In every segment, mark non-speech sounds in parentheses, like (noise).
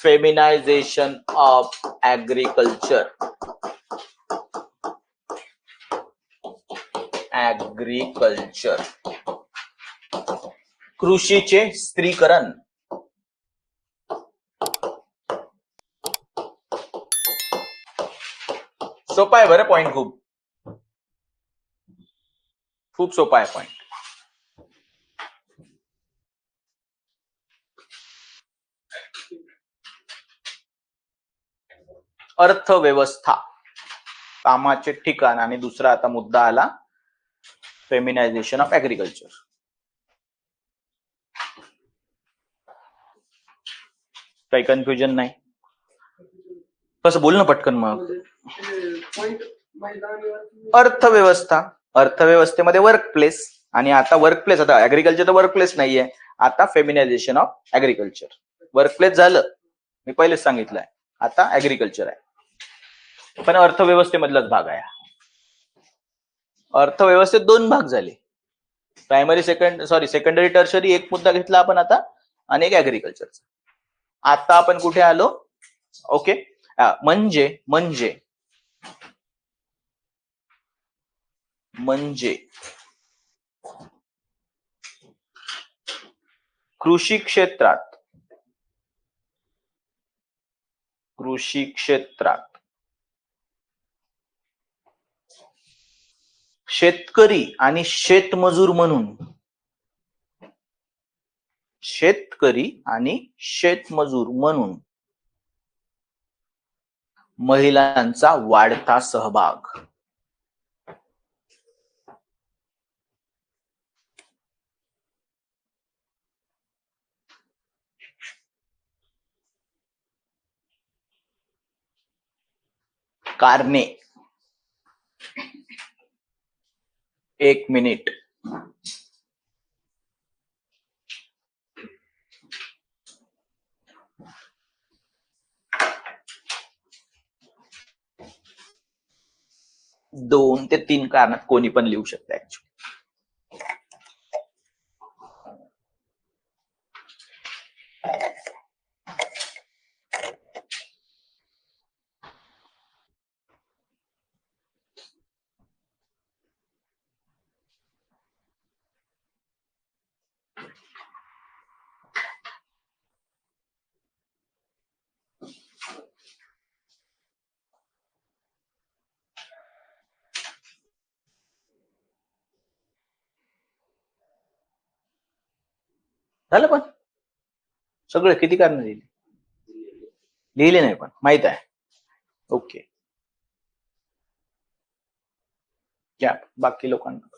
फेमिनायझेशन of agriculture agriculture कृषीचे स्त्रीकरण सोपा आहे बरं पॉइंट खूप खूप सोपा आहे पॉइंट अर्थव्यवस्था. कामाचे ठिकाण आणि दुसरा आता मुद्दा आला फेमिनायझेशन ऑफ ऍग्रिकल्चर काही कन्फ्युजन नाही? कसं बोल ना पटकन मग. अर्थव्यवस्था. अर्थव्यवस्थेमध्ये वर्क प्लेस आणि आता वर्क प्लेस आता ऍग्रिकल्चर तर वर्क प्लेस नाहीये. आता feminization of agriculture work place झालं. मी पहिलेच सांगितलंय. आता ऍग्रिकल्चर आहे. पण अर्थव्यवस्थेमधलाच भाग आहे अर्थव्यवस्थेत दोन भाग झाले. Primary second sorry secondary tertiary एक मुद्दा घेतला आपण आता आणि एक ऍग्रिकल्चरचा आता आपण कुठे आलो? ओके म्हणजे म्हणजे. म्हणजे. कृषी क्षेत्रात. कृषी क्षेत्रात. शेतकरी आणि शेतमजूर म्हणून. शेतकरी आणि शेतमजूर म्हणून महिलांचा वाढता सहभाग. कारणे. एक मिनिट. दोन ते तीन कारणात कोणी पण लिहू शकते ऍक्च्युली झालं पण. सगळं किती कारण लिहिली लिहिले नाही पण. माहीत आहे. ओके. या बाकी लोकांना.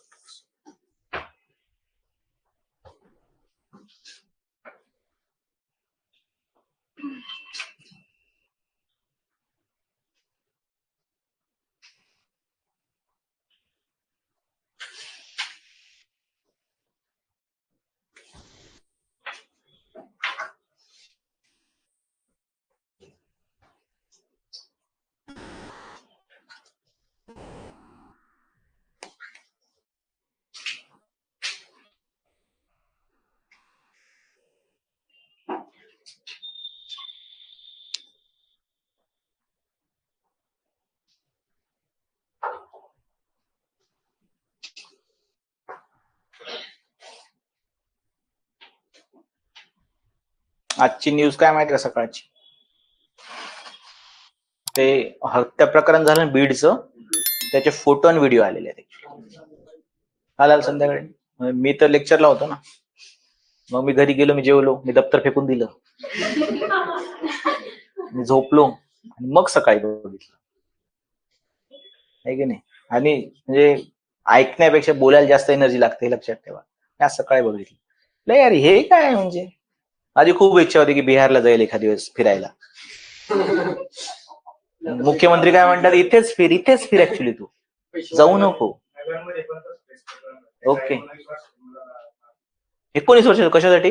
आजची न्यूज काय माहिती का सकाळची? ते हत्या प्रकरण झालं ना बीडचं त्याचे फोटो आणि व्हिडिओ आलेले आहेत आला संध्याकाळी. मी तर लेक्चरला होतो ना. मग मी घरी गेलो मी जेवलो मी दप्तर फेकून दिलं. मी झोपलो आणि मग सकाळी बघितलं. आहे की नाही? आणि म्हणजे ऐकण्यापेक्षा बोलायला जास्त एनर्जी लागते हे लक्षात ठेवा. मी आज सकाळी बघितलं. नाही यार हे काय म्हणजे? माझी खूप इच्छा होती की बिहारला जाईल एखाद दिवस फिरायला. मुख्यमंत्री काय म्हणतात इथेच फिर इथेच फिर ऍक्च्युली तू. जाऊ नको. ओके एकोणीस वर्ष कशासाठी?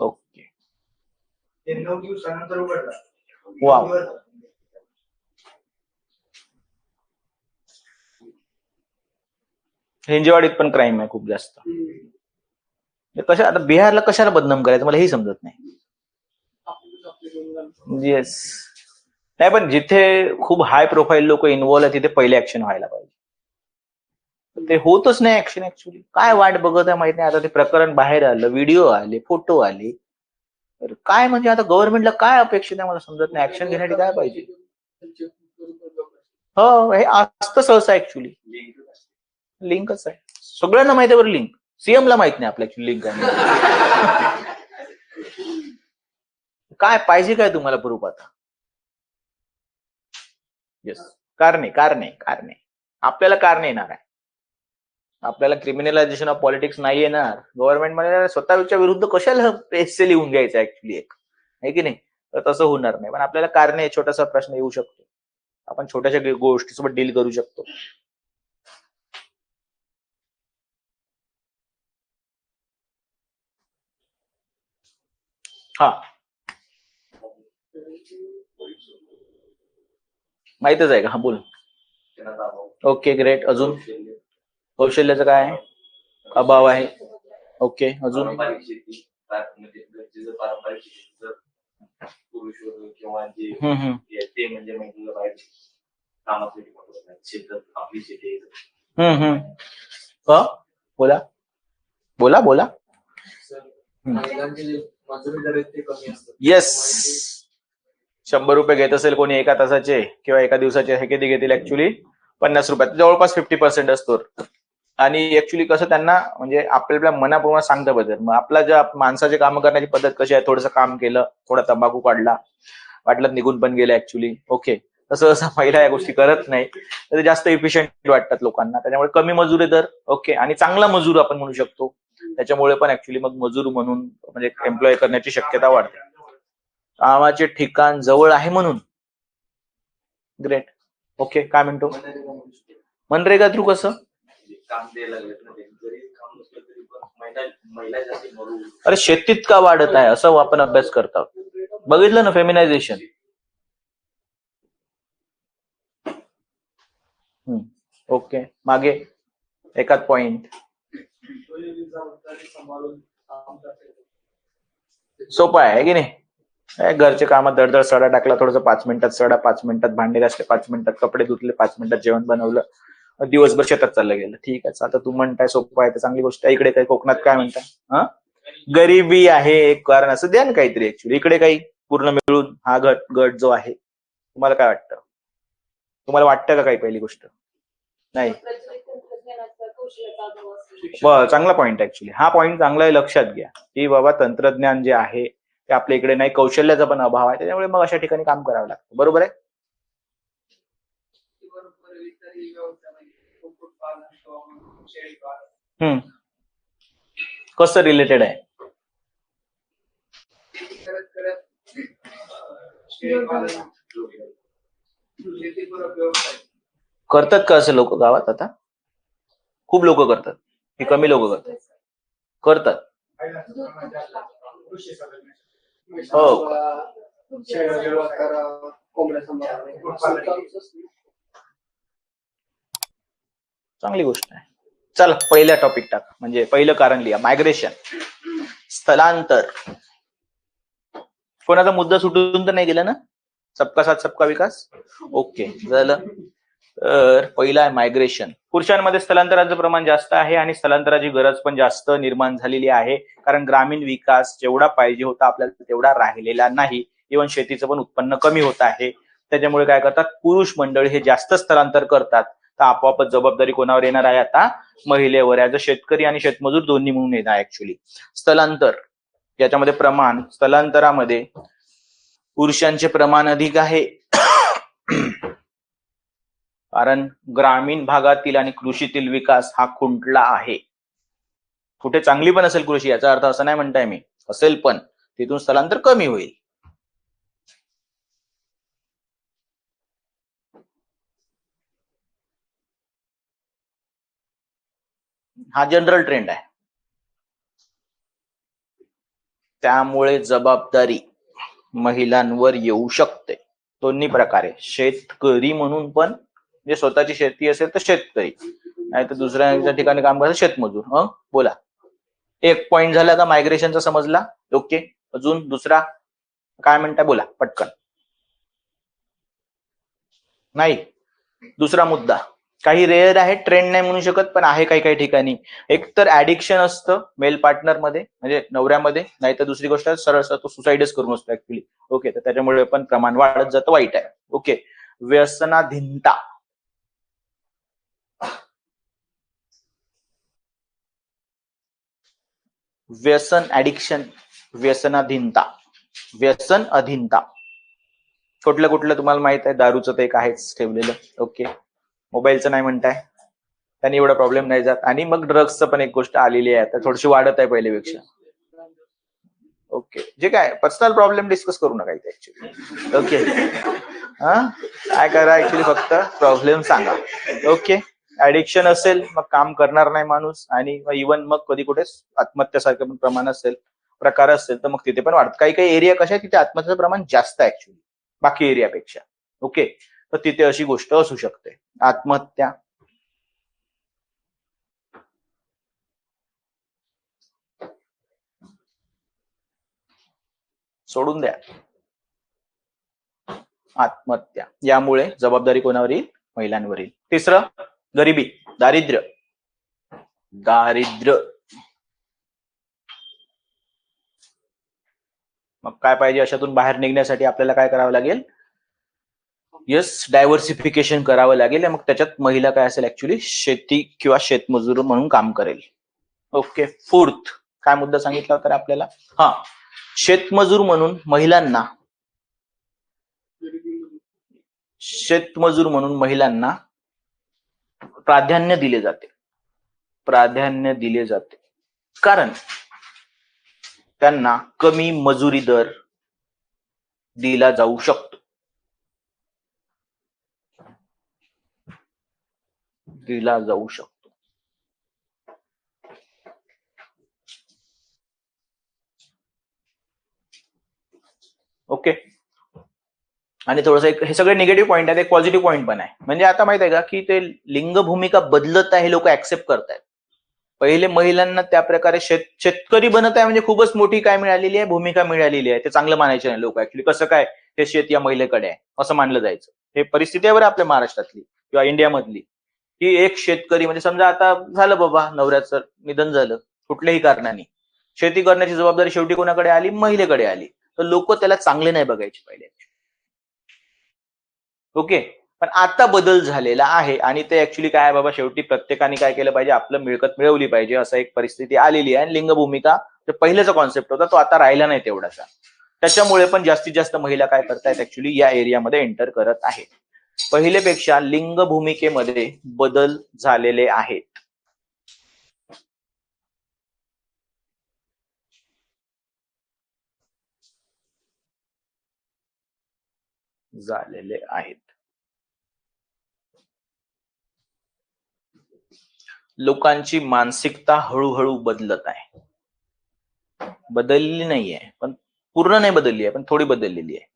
ओके. ते नऊ दिवसानंतर. हिंजेवाडीत पण क्राईम आहे खूप जास्त. कशा आता बिहारला कशाला बदनाम करायचं मला हे समजत नाही. येस नाही पण जिथे खूप हाय प्रोफाईल लोक इन्व्हॉल्व आहे तिथे पहिले ऍक्शन व्हायला पाहिजे. ते होतच नाही ऍक्शन ऍक्च्युली काय वाट बघत आहे माहीत नाही. आता ते प्रकरण बाहेर आलं व्हिडिओ आले फोटो आले. तर काय म्हणजे आता गव्हर्नमेंटला काय अपेक्षित आहे मला समजत नाही. ऍक्शन घेण्यासाठी काय पाहिजे? हो हे असतं सहसा ऍक्च्युली लिंकच आहे. सगळ्यांना माहिती आहे बरं लिंक सीएम ला माहीत नाही आपल्या ऍक्च्युली लिंक आहे. काय पाहिजे काय तुम्हाला प्रूफ आता? येस कारणे कारणे कारणे. आपल्याला कारणे येणार आहे. आपल्याला क्रिमिनलायझेशन ऑफ पॉलिटिक्स नाही येणार. गव्हर्नमेंटमध्ये स्वतःच्या विरुद्ध कशाला एससे लिहून घ्यायचं ऍक्च्युली एक? आहे की नाही? तर तसं होणार नाही. पण आपल्याला कारणे छोटासा प्रश्न येऊ शकतो. आपण छोट्याशा गोष्टीसोबत डील करू शकतो. हा. माहितच आहे का? हा बोल. ओके ग्रेट अजून? कौशल्याचं काय आहे? अभाव आहे. ओके अजून? म्हणजे हे म्हणजे? बोला. बोला बोला. येस शंभर रुपये घेत असेल कोणी एका तासाचे किंवा एका दिवसाचे. हे किती घेतील ऍक्च्युली पन्नास रुपयात. जवळपास फिफ्टी पर्सेंट असतो आणि ऍक्च्युली कसं त्यांना म्हणजे आपल्या मनाप्रमाणे सांगतं बदल मग आपला ज्या माणसाचे काम करण्याची पद्धत कशी आहे थोडंसं काम केलं थोडा तंबाखू काढला वाटलं निघून पण गेलं ऍक्च्युली ओके तसं असं महिला या गोष्टी करत नाही तर ते जास्त इफिशियंट वाटतात लोकांना. त्याच्यामुळे कमी मजुरी दर ओके आणि चांगला मजूर आपण म्हणू शकतो. त्याच्यामुळे पण ऍक्च्युली मग मजूर म्हणून म्हणजे एम्प्लॉय करण्याची शक्यता वाढते. कामाचे ठिकाण जवळ आहे म्हणून. ग्रेट ओके काय म्हणतो? मनरेगा थ्रू कसं? काम द्यायला लागलेत ना जरी काम नसलं तरी पण महिला महिला जास्त मरू. अरे शेतीत का वाढत आहे असं आपण अभ्यास करतो? बघितलं ना फेमिनायझेशन ओके मागे एकाच पॉइंट सोपं आहे है की नाही? काय घरचे कामात दडदड सडा टाकला थोडस पाच मिनिटात सडा पाच मिनिटात भांडे घासले पाच मिनिटात कपडे धुतले पाच मिनिटात जेवण बनवलं. दिवसभर शेतात चाललं गेलं. ठीक आहे आता तू म्हणताय सोपं आहे तर चांगली गोष्ट आहे. इकडे काही कोकणात काय म्हणताय? हा? गरिबी आहे एक कारण असं द्या ना काहीतरी ऍक्च्युली इकडे काही पूर्ण मिळून हा गट गट जो आहे तुम्हाला काय वाटतं? तुम्हाला वाटतं का काही पहिली गोष्ट? नाही. ब- चांगला पॉईंट ऍक्च्युली हा पॉईंट चांगला आहे लक्षात घ्या. की बाबा तंत्रज्ञान जे आहे ते आपल्या इकडे नाही कौशल्याचा पण अभाव आहे. त्याच्यामुळे मग अशा ठिकाणी काम करावं लागतं. बरोबर आहे बरोबर इतरही व्यवसायामध्ये कुक्कुटपालन किंवा मग शेळीपालन हम्म. कसं रिलेटेड आहे? करतात का असं लोक गावात आता? खूप लोक करतात. हे कमी लोक करतात. करतात. हो. चांगली गोष्ट आहे. चल पहिला टॉपिक टाक. म्हणजे पहिलं कारण लिहा. मायग्रेशन स्थलांतर. कोणाचा मुद्दा सुटून तर नाही गेला ना? सबका साथ सबका विकास? ओके झालं. तर पहिला आहे मायग्रेशन पुरुषांमध्ये स्थलांतराचं प्रमाण जास्त आहे आणि स्थलांतराची गरज पण जास्त निर्माण झालेली आहे. कारण ग्रामीण विकास जेवढा पाहिजे होता आपल्याला तेवढा राहिलेला नाही. इव्हन शेतीचं पण उत्पन्न कमी होत आहे. त्याच्यामुळे काय करतात? पुरुष मंडळी हे जास्त स्थलांतर करतात. तर आपोआपच जबाबदारी कोणावर येणार आहे आता? महिलेवर ऍज अ शेतकरी आणि शेतमजूर दोन्ही म्हणून येणार ऍक्च्युली स्थलांतर. याच्यामध्ये प्रमाण स्थलांतरामध्ये पुरुषांचे प्रमाण अधिक आहे. (coughs) कारण ग्रामीण भागातील आणि कृषीतील विकास हा खुंटला आहे. कुठे चांगली पण असेल कृषी याचा अर्थ असं नाही म्हणताय मी. असेल पण तिथून स्थलांतर कमी होईल. हा जनरल ट्रेंड आहे. त्यामुळे जबाबदारी महिलांवर येऊ शकते. दोन्ही प्रकारे. शेतकरी म्हणून पण जे स्वतःची शेती असेल तर शेतकरी. नाही तर दुसऱ्यांच्या ठिकाणी काम करायचं शेतमजूर. हं? बोला. एक पॉइंट झाला का मायग्रेशनचा समजला? ओके अजून दुसरा? काय म्हणताय? बोला. पटकन. नाही. दुसरा मुद्दा. काही रेअर आहे ट्रेंड नाही म्हणू शकत पण आहे काही काही ठिकाणी. एक तर ऍडिक्शन असतं मेल पार्टनरमध्ये म्हणजे नवऱ्यामध्ये नाही तर दुसरी गोष्ट सरळ सरळ तो सुसाईडच करून असतो ऍक्च्युली ओके तर त्याच्यामुळे पण प्रमाण वाढत जातं वाईट आहे. ओके व्यसनाधीनता. व्यसन ऍडिक्शन व्यसनाधीनता. व्यसन अधीनता. कुठलं कुठलं तुम्हाला माहीत आहे? दारूचं ते एक आहेच ठेवलेलं. ओके मोबाईलचं नाही म्हणताय. त्यांनी एवढा प्रॉब्लेम नाही जात. आणि मग ड्रग्सचं पण एक गोष्ट आलेली आहे. आता थोडीशी वाढत आहे पहिल्यापेक्षा. ओके जे काय पर्सनल प्रॉब्लेम डिस्कस करू नका इथे ऍक्च्युली ओके काय करा ऍक्च्युली फक्त प्रॉब्लेम सांगा. ओके ऍडिक्शन असेल मग काम करणार नाही माणूस. आणि इवन मग कधी कुठे आत्महत्यासारखं पण प्रमाण असेल प्रकार असेल तर मग तिथे पण वाढत काही काही एरिया कशा आहे तिथे आत्महत्याचं प्रमाण जास्त आहे ऍक्च्युली बाकी एरियापेक्षा ओके तर तिथे अशी गोष्ट असू शकते. आत्महत्या. सोडून द्या. आत्महत्या. यामुळे जबाबदारी कोणावर येईल? महिलांवर येईल. तिसरं गरिबी. दारिद्र्य. दारिद्र्य. मग काय पाहिजे? अशातून बाहेर निघण्यासाठी आपल्याला काय करावं लागेल? येस डायव्हर्सिफिकेशन करावं लागेल. मग त्याच्यात महिला काय असेल ऍक्च्युली शेती किंवा शेतमजूर म्हणून काम करेल. ओके फोर्थ काय मुद्दा सांगितला होता आपल्याला? हा. शेतमजूर म्हणून महिलांना शेतमजूर म्हणून महिलांना प्राधान्य दिले जाते. प्राधान्य दिले जाते. कारण त्यांना कमी मजुरी दर दिला जाऊ शकतो. दिला जाऊ शकतो. ओके आणि थोडस एक हे सगळे निगेटिव्ह पॉईंट आहेत एक पॉझिटिव्ह पॉईंट पण आहे. म्हणजे आता माहीत आहे का की ते लिंग भूमिका बदलत आहे हे लोक ऍक्सेप्ट करतायत. पहिले महिलांना त्या प्रकारे शेत शेतकरी बनत आहे म्हणजे खूपच मोठी काय मिळालेली आहे? भूमिका मिळालेली आहे. ते चांगलं मानायचे नाही लोक ऍक्च्युली कसं काय? हे शेत या महिलेकडे आहे असं मानलं जायचं. हे परिस्थिती आहे बरं आपल्या महाराष्ट्रातली किंवा इंडियामधली. की एक शेतकरी म्हणजे समजा आता झालं बाबा नवऱ्याचं निधन झालं कुठल्याही कारणाने. शेती करण्याची जबाबदारी शेवटी कोणाकडे आली? महिलेकडे आली. तर लोक त्याला चांगले नाही बघायचे पहिले ओके? पण आता बदल झालेला आहे आणि ते ऍक्च्युली काय बाबा शेवटी प्रत्येकाने काय केलं पाहिजे? आपलं मिळकत मिळवली पाहिजे असं एक परिस्थिती आलेली आहे. आणि लिंग भूमिका जो पहिल्याचा कॉन्सेप्ट होता तो आता राहिला नाही तेवढासा. त्याच्यामुळे पण जास्तीत जास्त महिला काय करतायत ऍक्च्युली या एरियामध्ये एंटर करत आहेत. पहिलेपेक्षा लिंग भूमिकेमध्ये बदल झालेले आहेत. झालेले आहेत. लोकांची मानसिकता हळूहळू बदलत आहे. बदललेली नाहीये पण पूर्ण नाही बदलली आहे पण थोडी बदललेली आहे.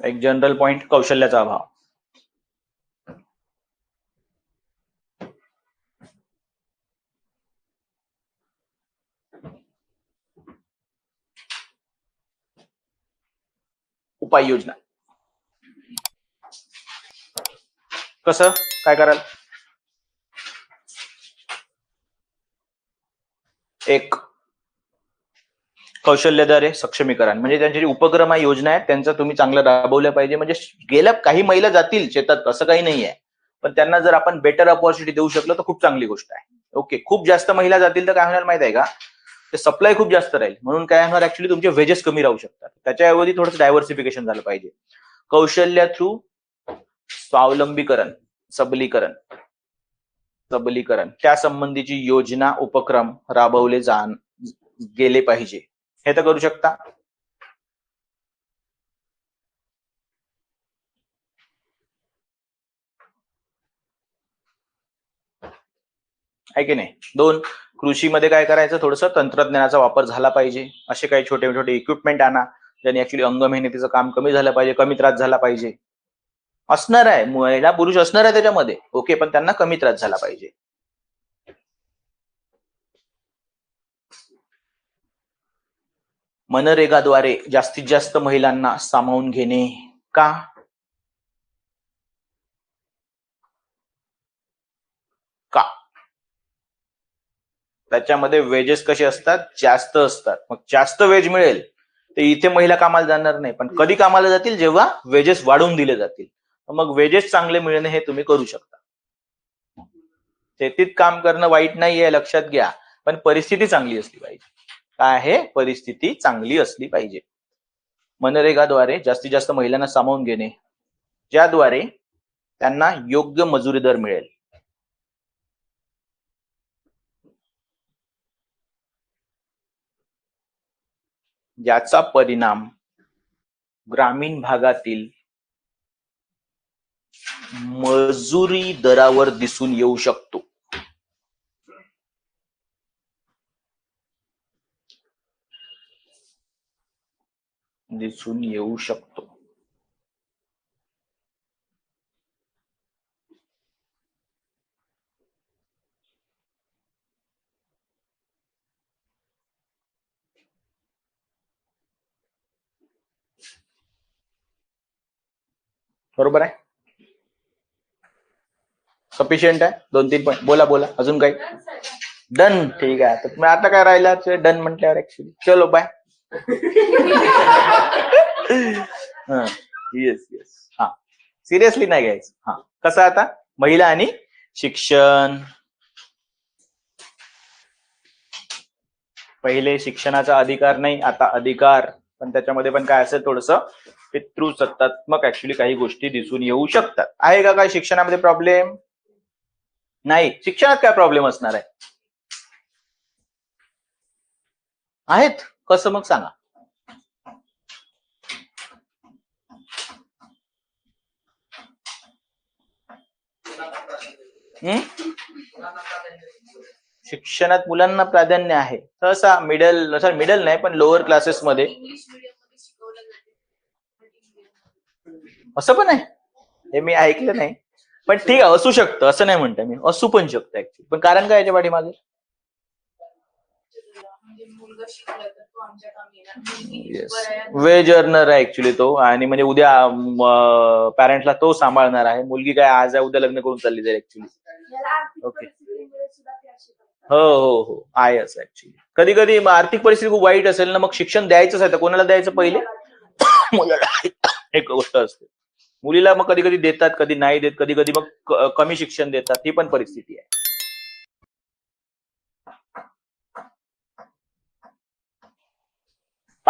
एक जनरल पॉइंट कौशल्याचा अभाव. उपाययोजना. कसं? काय कराल? एक कौशल्याद्वारे सक्षमीकरण. म्हणजे त्यांची जी उपक्रम आहे योजना आहेत त्यांचा तुम्ही चांगलं राबवल्या पाहिजे. म्हणजे गेल्या काही महिला जातील शेतात असं काही नाही आहे. पण त्यांना जर आपण बेटर ऑपॉर्च्युनिटी देऊ शकलो तर खूप चांगली गोष्ट आहे. ओके खूप जास्त महिला जातील तर काय होणार माहीत आहे का? ते सप्लाय खूप जास्त राहील. म्हणून काय होणार ऍक्च्युली तुमचे वेजेस कमी राहू शकतात. त्याच्याऐवजी थोडंसं डायव्हर्सिफिकेशन झालं पाहिजे. कौशल्य थ्रू स्वावलंबीकरण सबलीकरण सबलीकरण. त्या संबंधीची योजना उपक्रम राबवले जा गेले पाहिजे. हे तर करू शकता. आहे की नाही? दोन कृषीमध्ये काय करायचं? थोडंसं तंत्रज्ञानाचा वापर झाला पाहिजे. असे काही छोटे छोटे इक्विपमेंट आणा ज्याने ऍक्च्युली अंग मेहनतीचं काम कमी झालं पाहिजे कमी त्रास झाला पाहिजे. असणार आहे. महिला पुरुष असणार आहे त्याच्यामध्ये. ओके पण त्यांना कमी त्रास झाला पाहिजे. मनरेगाद्वारे जास्तीत जास्त महिलांना सामावून घेणे का? का? त्याच्यामध्ये वेजेस कसे असतात? जास्त असतात. मग जास्त वेज मिळेल ते इथे महिला कामाला जाणार नाही. पण कधी कामाला जातील? जेव्हा वेजेस वाढवून दिले जातील. मग वेजेस चांगले मिळणे हे तुम्ही करू शकता. शेतीत काम करणं वाईट नाहीये लक्षात घ्या. पण परिस्थिती चांगली असली पाहिजे. काय आहे? परिस्थिती चांगली असली पाहिजे. मनरेगाद्वारे जास्तीत जास्त महिलांना सामावून घेणे ज्याद्वारे त्यांना योग्य मजुरी दर मिळेल. याचा परिणाम ग्रामीण भागातील मजुरी दरावर दिसून येऊ शकतो. दिसून येऊ शकतो. बरोबर आहे? सफिशियंट आहे? दोन, तीन पॉईंट बोला बोला. अजून काही? डन ठीक आहे. तर मग आता काय राहिला डन म्हटल्यावर ऍक्च्युली चलो बाय येस येस हा. सिरियसली नाही घ्यायचं. हा. कसं आता? महिला आणि शिक्षण. पहिले शिक्षणाचा अधिकार नाही आता अधिकार. पण त्याच्यामध्ये पण काय असेल थोडस पितृसत्तात्मक ऍक्च्युली काही गोष्टी दिसून येऊ शकतात. आहे का काय शिक्षणामध्ये प्रॉब्लेम नाही. शिक्षणात काय प्रॉब्लेम असणार आहे? आहेत. कसं मग सांगा? हम्म? शिक्षणात मुलांना प्राधान्य आहे. सहसा मिडल सॉरी मिडल नाही पण लोअर क्लासेस मध्ये. असं पण आहे? हे मी ऐकलं नाही. पण ठीक आहे असू शकतं. असं नाही म्हणतं मी. असू पण शकतं ऍक्च्युली पण कारण काय याच्या पाठीमागे? मुलगा शिकला तर तो आमच्या कामी येणार मुलगी येस बरं. आहे. वेज अर्नर आहे ऍक्च्युली तो. आणि म्हणजे उद्या पॅरेंटला तो सांभाळणार आहे. मुलगी काय आज आहे उद्या लग्न करून चालली जाईल ऍक्च्युली ओके. हो हो हो. आहे असं ऍक्च्युली कधी कधी आर्थिक परिस्थिती खूप वाईट असेल ना मग शिक्षण द्यायचंच आहे. तर कोणाला द्यायचं पहिले? (coughs) मुलाला. एक गोष्ट असते. मुलीला मग कधी कधी देतात कधी नाही देत. कधी कधी मग कमी शिक्षण देतात. ही पण परिस्थिती आहे.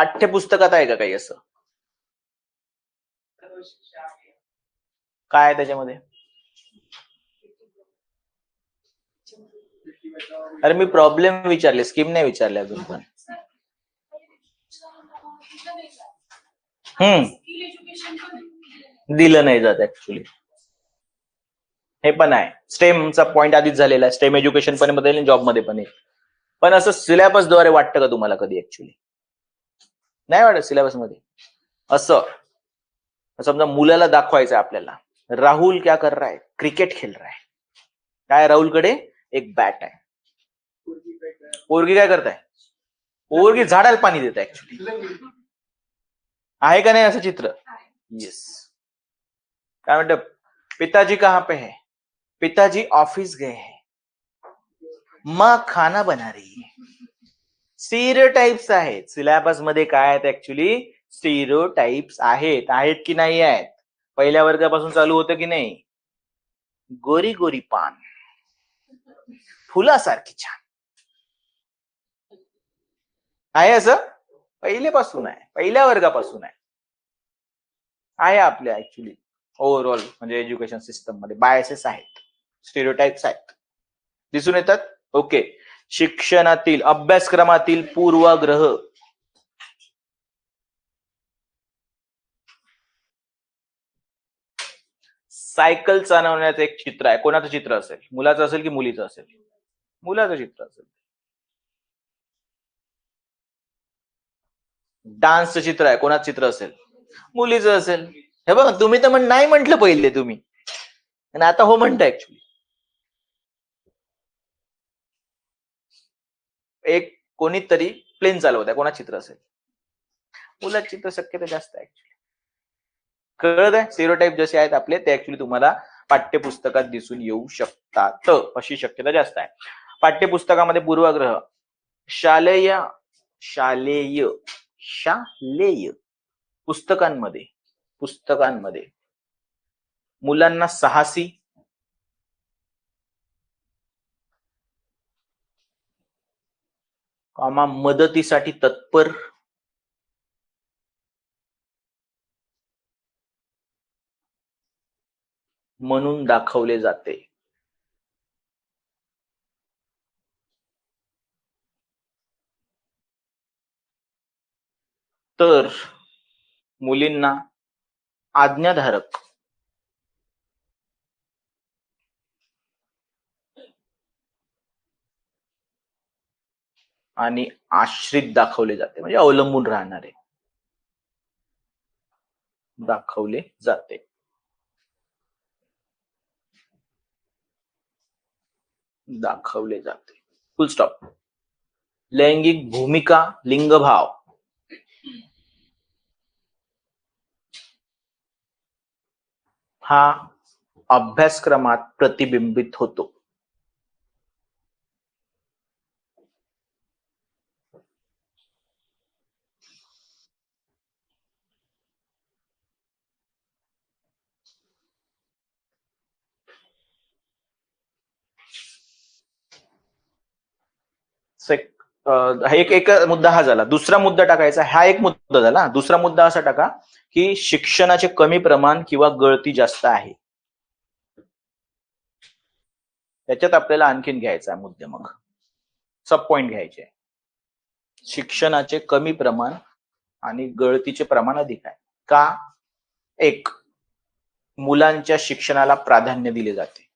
पाठ्यपुस्तकात आहे का काही असं? काय आहे त्याच्यामध्ये? अरे मी प्रॉब्लेम विचारले स्कीम नाही विचारले अजून पण. हम्म. दिलं नाही जात ऍक्च्युली हे पण आहे. स्टेमचा पॉईंट आधीच झालेला आहे. स्टेम एज्युकेशन पण मध्ये जॉबमध्ये पण येईल पण असं सिलेबसद्वारे वाटतं का तुम्हाला कधी ऍक्च्युली नाही वाटत सिलेबसमध्ये. असं. समजा मुलाला दाखवायचं आपल्याला. राहुल क्या कर रहा है? क्रिकेट खेल रहा है. काय राहुलकडे एक बॅट आहे. पोरगी काय पोरगी काय करताय? पोरगी झाडाला पाणी देत ऍक्च्युली आहे का नाही असं चित्र? येस काय म्हणत? पिताजी कहाँ पे है? पिताजी ऑफिस गए हैं. माँ खाना बना रही है. स्टिरियो टाईप्स आहेत. सिलॅबसमध्ये काय आहेत ऍक्च्युली स्टिरियो टाईप्स आहेत. आहेत की नाही आहेत? पहिल्या वर्गापासून चालू होतं की नाही? गोरी गोरी पान. फुलासारखी छान. आहे असं? पहिलेपासून आहे. पहिल्या वर्गापासून आहे. आहे आपल्या ऍक्च्युली ओव्हरऑल म्हणजे एज्युकेशन सिस्टममध्ये बायसेस आहेत. स्टेरिओटाईप्स आहेत. दिसून येतात? ओके शिक्षणातील अभ्यासक्रमातील पूर्वाग्रह. सायकल चालवण्याचं एक चित्र आहे. कोणाचं चित्र असेल? मुलाचं असेल की मुलीचं असेल? मुलाचं चित्र असेल. डान्सचं चित्र आहे. कोणाचं चित्र असेल? मुलीचं असेल. हे बघ तुम्ही तर म्हण नाही म्हंटल पहिले तुम्ही. आणि आता हो म्हणता ऍक्च्युली एक कोणीतरी प्लेन चालवत आहे कोणा चित्र असेल. मुलाचं चित्र शक्यता जास्त आहे कळत आहे स्टेरिओटाईप जसे आहेत आपले ते ऍक्च्युली तुम्हाला पाठ्यपुस्तकात दिसून येऊ शकतात. अशी शक्यता जास्त आहे. पाठ्यपुस्तकामध्ये पूर्वग्रह. शालेय शालेय शालेय पुस्तकांमध्ये पुस्तकांमध्ये मुलांना साहसी आम्हा मदतीसाठी तत्पर. म्हणून दाखवले जाते. तर मुलींना आज्ञाधारक आणि आश्रित दाखवले जाते म्हणजे अवलंबून राहणारे. दाखवले जाते. दाखवले जाते. फुल स्टॉप लैंगिक भूमिका लिंगभाव. हा अभ्यासक्रमात प्रतिबिंबित होतो सेक- अं, हा एक एक मुद्दा हा झाला. दुसरा मुद्दा टाकायचा हा एक मुद्दा झाला. दुसरा मुद्दा असा टाका की शिक्षणाचे कमी प्रमाण किंवा गळती जास्त आहे. त्याच्यात आपल्याला आणखीन घ्यायचा मुद्दे मग. सब पॉइंट घ्यायचे. शिक्षणाचे कमी प्रमाण आणि गळतीचे प्रमाण अधिक आहे. का? एक मुलांच्या शिक्षणाला प्राधान्य दिले जाते.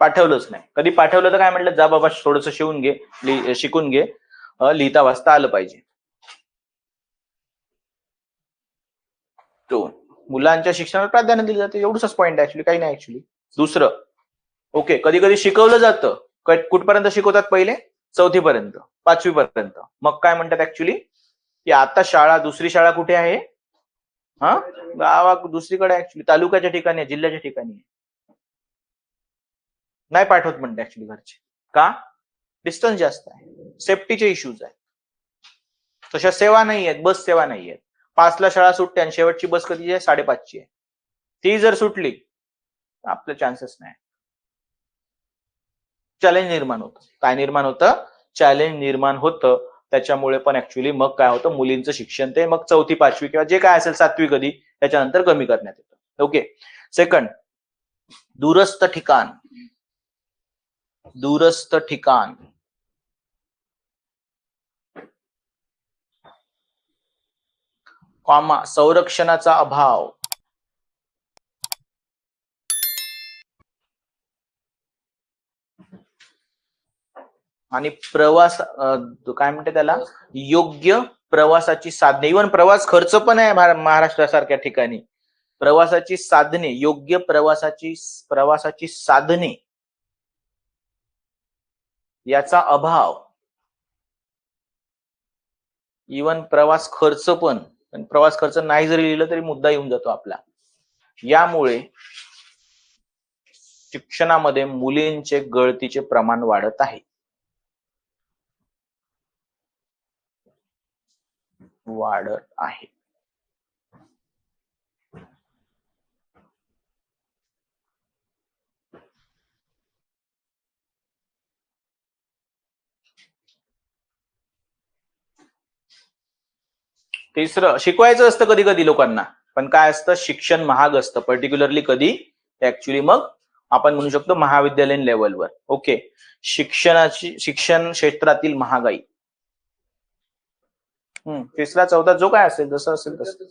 पाठवलंच नाही. कधी पाठवलं तर काय म्हटलं जा बाबा थोडस शिवून घे शिकून घे. लिहिता वाचता आलं पाहिजे. दोन मुलांच्या शिक्षणाला प्राधान्य दिलं जाते. एवढंच पॉईंट ऍक्च्युली काही नाही ऍक्च्युली दुसरं ओके कधी कधी शिकवलं जातं. कुठपर्यंत शिकवतात पहिले? चौथी पर्यंत पाचवी पर्यंत मग काय म्हणतात ऍक्च्युली की आता शाळा दुसरी शाळा कुठे आहे? हा? गावा दुसरीकडे ऍक्च्युली तालुक्याच्या ठिकाणी आहे जिल्ह्याच्या ठिकाणी आहे. नाही पाठवत म्हणते ऍक्च्युली घरचे. का? डिस्टन्स जास्त आहे. सेफ्टीचे इश्यूज आहेत. तशा सेवा नाही आहेत बस सेवा नाही आहेत. पाचला शाळा सुटते आणि शेवटची बस कधी आहे? साडेपाचची आहे. ती जर सुटली तर आपले चान्सेस नाही. चॅलेंज निर्माण होतं. काय निर्माण होतं? चॅलेंज निर्माण होतं. त्याच्यामुळे पण ऍक्च्युली मग काय होतं? मुलींचं शिक्षण ते मग चौथी पाचवी किंवा जे काय असेल सातवी कधी त्याच्यानंतर कमी करण्यात येतं. ओके सेकंड दूरस्थ ठिकाण. दूरस्थ ठिकाण. कॉमा संरक्षणाचा अभाव. आणि प्रवास काय म्हणते त्याला? योग्य प्रवासाची साधने. इव्हन प्रवास खर्च पण आहे महाराष्ट्रासारख्या ठिकाणी. प्रवासाची साधने योग्य प्रवासाची प्रवासाची साधने. याचा अभाव. इवन प्रवास खर्च पण पण प्रवास खर्च नाही जरी लिहिलं तरी मुद्दा येऊन जातो आपला. यामुळे शिक्षणामध्ये मुलींचे गळतीचे प्रमाण वाढत आहे. वाढत आहे. तिसरं शिकवायचं असतं कधी कधी लोकांना पण काय असतं? शिक्षण महाग असतं. पर्टिक्युलरली कधी? ऍक्च्युली मग आपण म्हणू शकतो महाविद्यालयीन लेवलवर ओके शिक्षणाची शिक्षण क्षेत्रातील महागाई. हम्म तिसरा चौथा जो काय असेल जसं असेल तसं.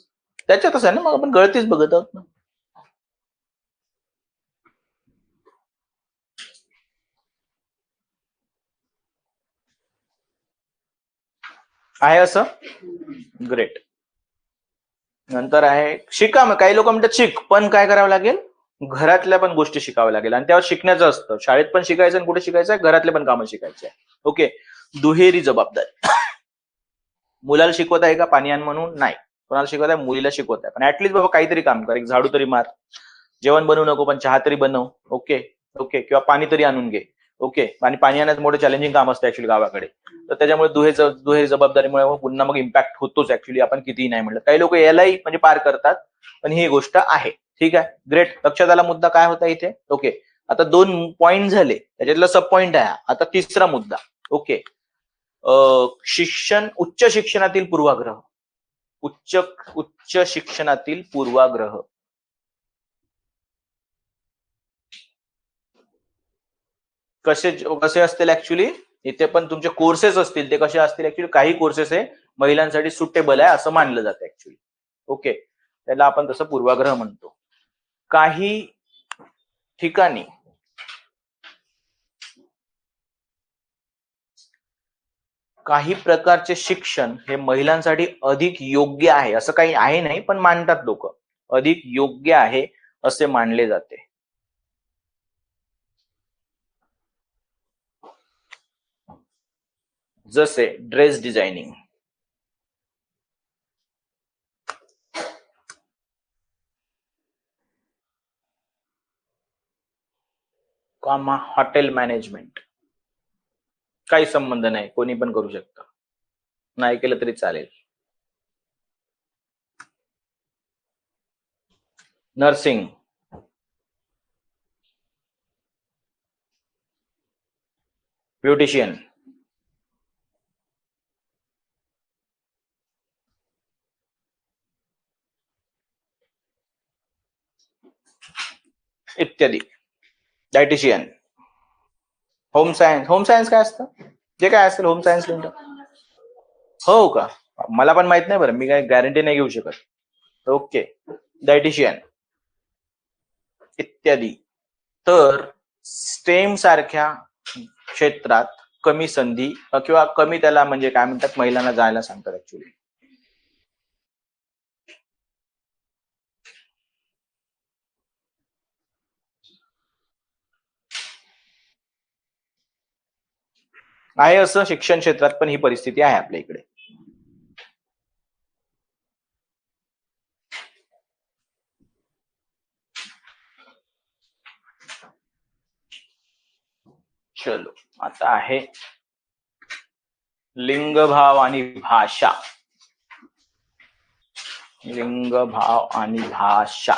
त्याच्यात आहे ना मग आपण गळतीच बघत आहोत ना. आहे असं? ग्रेट नंतर आहे शिका मग. काही लोक म्हणतात शिक पण काय करावं लागेल? घरातल्या पण गोष्टी शिकाव्या लागेल. आणि त्यावर शिकण्याचं असतं. शाळेत पण शिकायचं आणि कुठे शिकायचं आहे? घरातले पण कामं शिकायचे आहे. ओके. दुहेरी जबाबदारी. मुलाला शिकवत आहे का? पाणी आण म्हणून नाही. कोणाला शिकवत आहे? मुलीला शिकवत आहे. पण ऍटलीस्ट बाबा काहीतरी काम कर. एक झाडू तरी मार. जेवण बनवू नको पण चहा तरी बनव. ओके. ओके. किंवा पाणी तरी आणून घे. ओके. आणि पाणी आणण्याचं मोठं चॅलेंजिंग काम असतं ऍक्च्युली गावाकडे. तर त्याच्यामुळे दुहे दुहेरी जबाबदारीमुळे मग पुन्हा मग इम्पॅक्ट होतोच ऍक्च्युली आपण कितीही नाही म्हणलं काही लोक यालाही म्हणजे पार करतात पण ही गोष्ट आहे. ठीक आहे? ग्रेट लक्षात आला मुद्दा काय होता इथे? ओके. आता दोन पॉइंट झाले. त्याच्यातला सब पॉइंट आहे आता तिसरा मुद्दा. ओके. शिक्षण उच्च शिक्षणातील पूर्वाग्रह. उच्च उच्च शिक्षणातील पूर्वाग्रह. कसे कसे असतील ऍक्च्युली इथे पण तुमचे कोर्सेस असतील. ते कसे असतील ऍक्च्युली काही कोर्सेस हे महिलांसाठी सुटेबल आहे असं मानलं जातं ऍक्च्युली ओके त्याला आपण तसं पूर्वाग्रह म्हणतो. काही ठिकाणी काही प्रकारचे शिक्षण हे महिलांसाठी अधिक योग्य आहे. असं काही आहे नाही पण मानतात लोक. अधिक योग्य आहे असे मानले जाते. जसे ड्रेस डिझायनिंग कामा हॉटेल मॅनेजमेंट। काही संबंध नाही, कोणी पण करू शकतं. नाही केलं तरी चालेल. नर्सिंग. ब्युटिशियन. इत्यादी. Dietician home science home science काय असतं? जे काय असेल होम सायन्स लिहून हो का? मला पण माहीत नाही बरं. मी काय गॅरंटी नाही घेऊ शकत. ओके डायटिशियन इत्यादी. तर स्टेम सारख्या क्षेत्रात कमी संधी किंवा कमी त्याला म्हणजे काय म्हणतात? महिलांना जायला सांगतात ऍक्च्युली आहे असं शिक्षण क्षेत्रात पण ही परिस्थिती आहे आपल्या इकडे. चलो आता आहे लिंगभाव आणि भाषा. लिंगभाव आणि भाषा.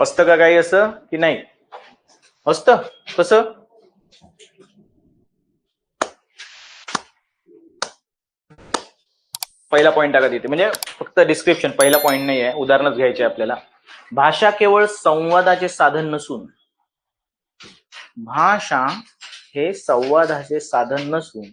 असतं का काही असं की नाही? असतं? कसं? पहिला पॉइंट टाका तिथे. म्हणजे फक्त डिस्क्रिप्शन पहिला पॉइंट नाही आहे. उदाहरणच घ्यायचे आपल्याला. भाषा केवळ संवादाचे साधन नसून भाषा हे संवादाचे साधन नसून